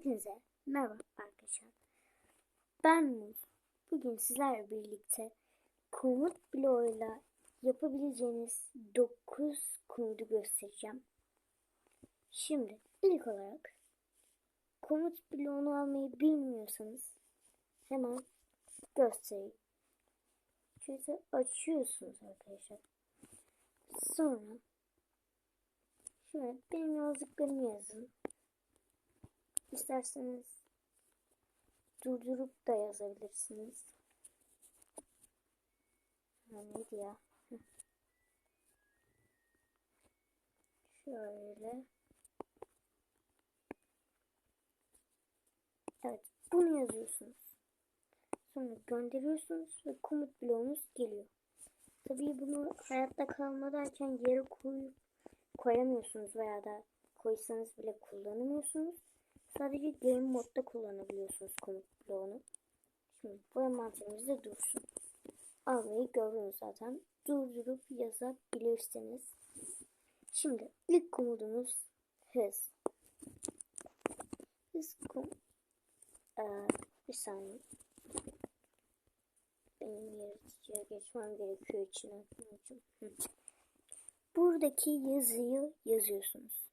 Hepinize merhaba arkadaşlar. Ben Muz. Bugün sizlerle birlikte komut bloğuyla yapabileceğiniz 9 komutu göstereceğim. Şimdi ilk olarak komut bloğunu almayı bilmiyorsanız hemen göstereyim. Şöyle açıyorsunuz arkadaşlar. Sonra şöyle benim yazdıklarımı yazın. İsterseniz durdurup da yazabilirsiniz. Ha, neydi ya? Şöyle. Evet, bunu yazıyorsunuz. Sonra gönderiyorsunuz ve komut bloğunuz geliyor. Tabii bunu hayatta kalma derken yere koyup koyamıyorsunuz veya da koysanız bile kullanamıyorsunuz. Sadece game modda kullanabiliyorsunuz komut bloğunu. Şimdi bu envanterimizde dursun. Almayı gördünüz zaten. Durdurup yazabilirsiniz. Şimdi ilk komutumuz hız. Hız kom ee, bir saniye. Benim yaratıcıya geçmem gerekiyor için. Buradaki yazıyı yazıyorsunuz.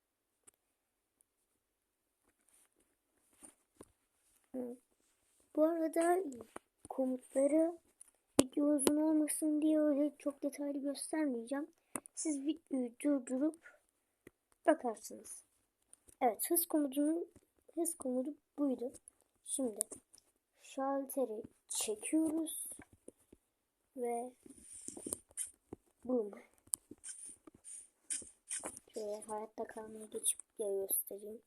Bu arada komutları video uzun olmasın diye öyle çok detaylı göstermeyeceğim. Siz videoyu durdurup bakarsınız. Evet hız komutunu hız komutu buydu. Şimdi şalteri çekiyoruz ve boom. Şöyle hayatta kalmayı geçip ya göstereyim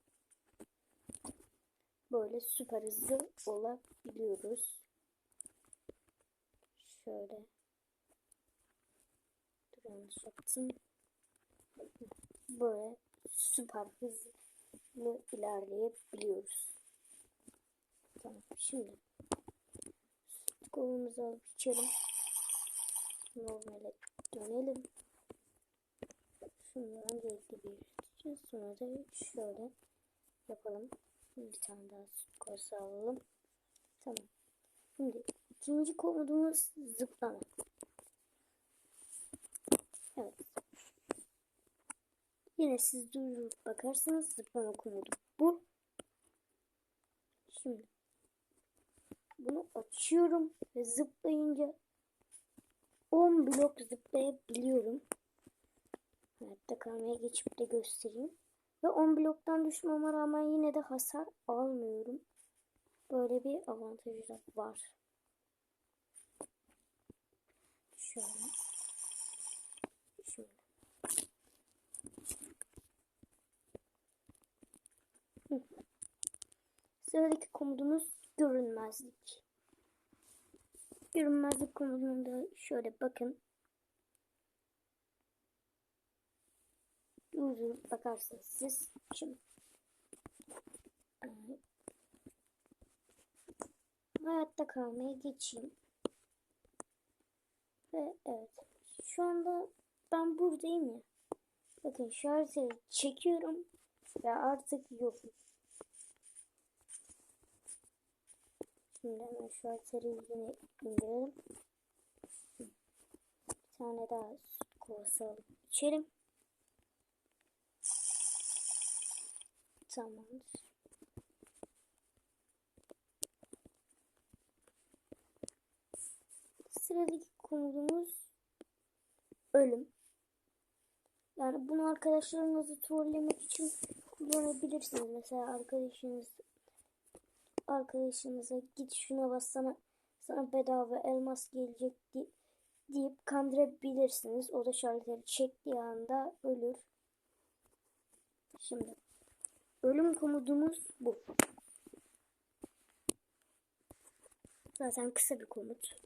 böyle süper hızlı olabiliyoruz. Şöyle. Dur yanlış yaptım. Böyle süper hızlı ilerleyebiliyoruz. Tamam şimdi kolumuzu alıp içelim. Normale dönelim. Şunu öncelikle bir. Sonra da şöyle yapalım. Bir tane daha kosa alalım. Tamam. Şimdi ikinci komodumuz zıplama. Evet. Yine siz durup bakarsanız zıplama komodu bu. Şimdi bunu açıyorum ve zıplayınca 10 blok zıplayabiliyorum. Hayatta kalmaya geçip de göstereyim. Ve 10 bloktan düşmeme rağmen yine de hasar almıyorum. Böyle bir avantajı da var. Şöyle. Şöyle. Sıradaki komutumuz görünmezlik. Görünmezlik komutunda şöyle bakın. Durdurup bakarsınız siz. Şimdi hayatta kalmaya geçeyim. Ve evet. Şu anda ben buradayım ya. Bakın şarjı çekiyorum ve artık yokum. Şimdi hemen şarjı yine indirelim. Bir tane daha kovası alıp içelim. Tamamdır. Sıradaki konumuz ölüm. Yani bunu arkadaşlarınızı trollemek için kullanabilirsiniz. Mesela arkadaşınız arkadaşınıza git şuna bas sana, sana bedava elmas gelecek deyip kandırabilirsiniz. O da şartları çektiği anda ölür. Şimdi Ölüm komutumuz bu. Zaten kısa bir komut.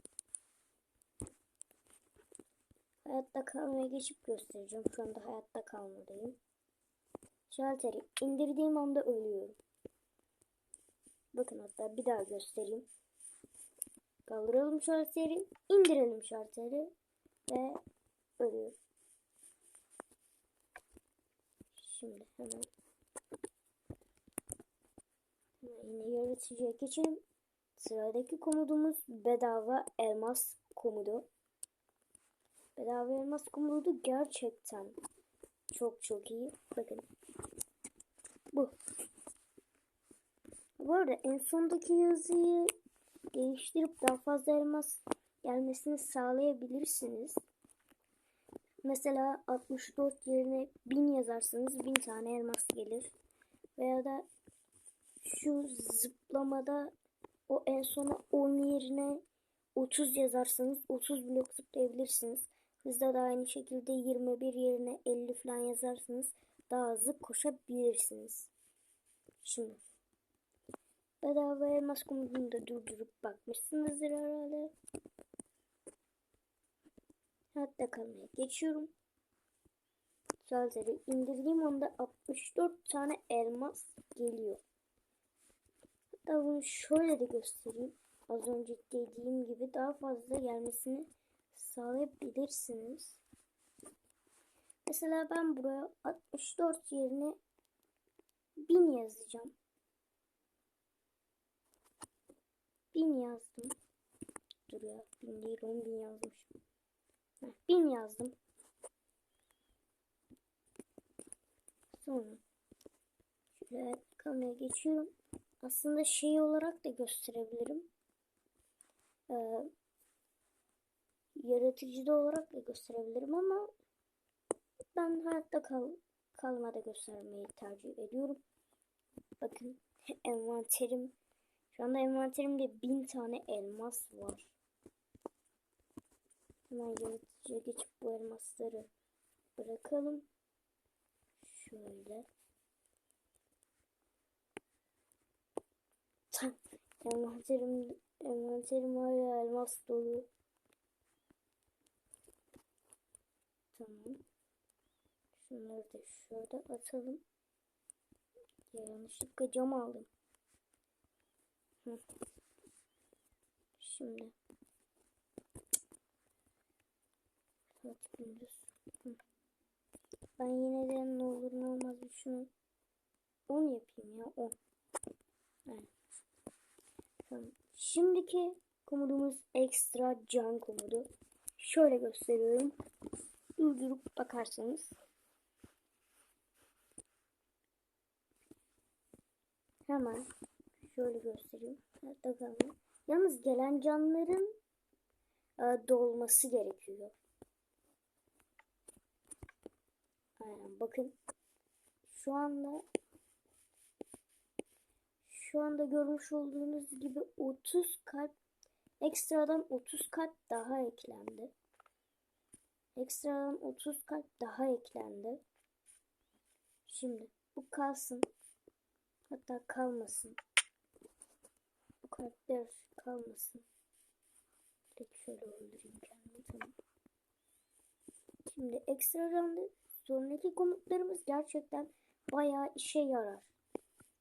Hayatta kalmaya geçip göstereceğim. Şu anda hayatta kalmadayım. Şalteri indirdiğim anda ölüyorum. Bakın hatta bir daha göstereyim. Kaldıralım şalteri, indirelim şalteri ve ölüyorum. Şimdi hemen Yine yaratıcıya geçelim. Sıradaki komudumuz bedava elmas komudu. Bedava elmas komudu gerçekten çok çok iyi. Bakın. Bu. Bu arada en sondaki yazıyı değiştirip daha fazla elmas gelmesini sağlayabilirsiniz. Mesela 64 yerine 1000 yazarsanız 1000 tane elmas gelir. Veya da şu zıplamada o en sona 10 yerine 30 yazarsanız 30 blok zıplayabilirsiniz. Hızda da aynı şekilde 21 yerine 50 falan yazarsanız daha hızlı koşabilirsiniz. Şimdi bedava elmas komutunu da durdurup bakmışsınızdır herhalde. Hatta kalmaya geçiyorum. Salzeri indirdiğim anda 64 tane elmas geliyor. Hatta bunu şöyle de göstereyim. Az önce dediğim gibi daha fazla gelmesini sağlayabilirsiniz. Mesela ben buraya 64 yerine 1000 yazacağım. 1000 yazdım. Dur ya 1000 değil 10 bin yazmışım. Heh, 1000 yazdım. Sonra şöyle kameraya geçiyorum. Aslında şey olarak da gösterebilirim. Ee, yaratıcıda olarak da gösterebilirim ama ben hayatta kal kalmada göstermeyi tercih ediyorum. Bakın envanterim şu anda envanterimde bin tane elmas var. Hemen yaratıcıya geçip bu elmasları bırakalım. Şöyle. Envanterim, envanterim hala elmas dolu. Tamam. Şunları da şurada atalım. Ya yanlışlıkla cam aldım. Hı. Şimdi. Ben yine de ne olur ne olmaz bir şunu 10 yapayım ya 10. Evet. Şimdiki komudumuz ekstra can komudu. Şöyle gösteriyorum. Durdurup bakarsanız. Hemen şöyle göstereyim. Kalma. Yalnız gelen canların e, dolması gerekiyor. Aynen bakın. Şu anda şu anda görmüş olduğunuz gibi 30 kalp ekstradan 30 kalp daha eklendi. Ekstradan 30 kalp daha eklendi. Şimdi bu kalsın. Hatta kalmasın. Bu kalpler kalmasın. Direkt şöyle öldüreyim kendimi. Tamam. Şimdi ekstradan sonraki komutlarımız gerçekten bayağı işe yarar.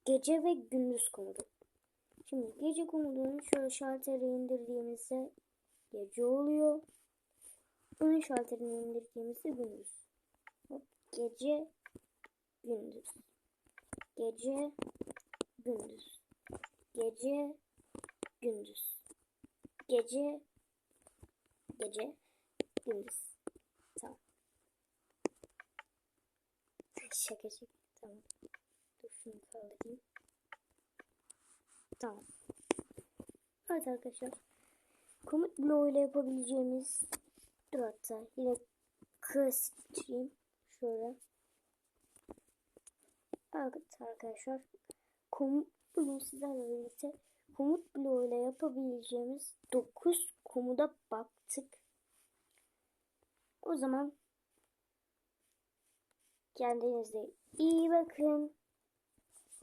Gece ve gündüz komutu. Şimdi gece komutunu şöyle şalteri indirdiğimizde gece oluyor. Ön şalterini indirdiğimizde gündüz. Hop, gece gündüz. Gece gündüz. Gece gündüz. Gece gece gündüz. Tamam. şaka şaka. Tamam. Dur şunu kaldırayım. Tamam. Evet arkadaşlar. Komut bloğu ile yapabileceğimiz dur hatta yine kıstırayım. Şöyle. Evet arkadaşlar. Komut bugün sizlerle birlikte komut bloğu ile yapabileceğimiz 9 komuda baktık. O zaman kendinize iyi bakın.